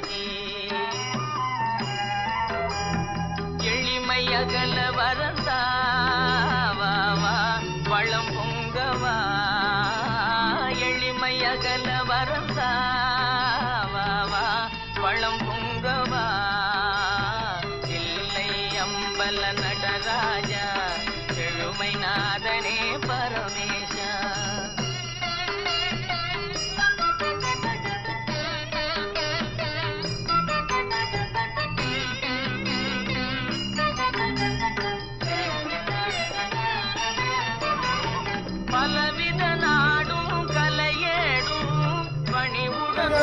பகவானே எளிமையகல வரந்தாவா வளம் பொங்கவா. எளிமையகல வரந்தாவா வளம் பொங்கவா. இல்லை அம்பல நடராஜா செழுமை நாத பலவித நாடும் கலையேடும் பணிவுடன்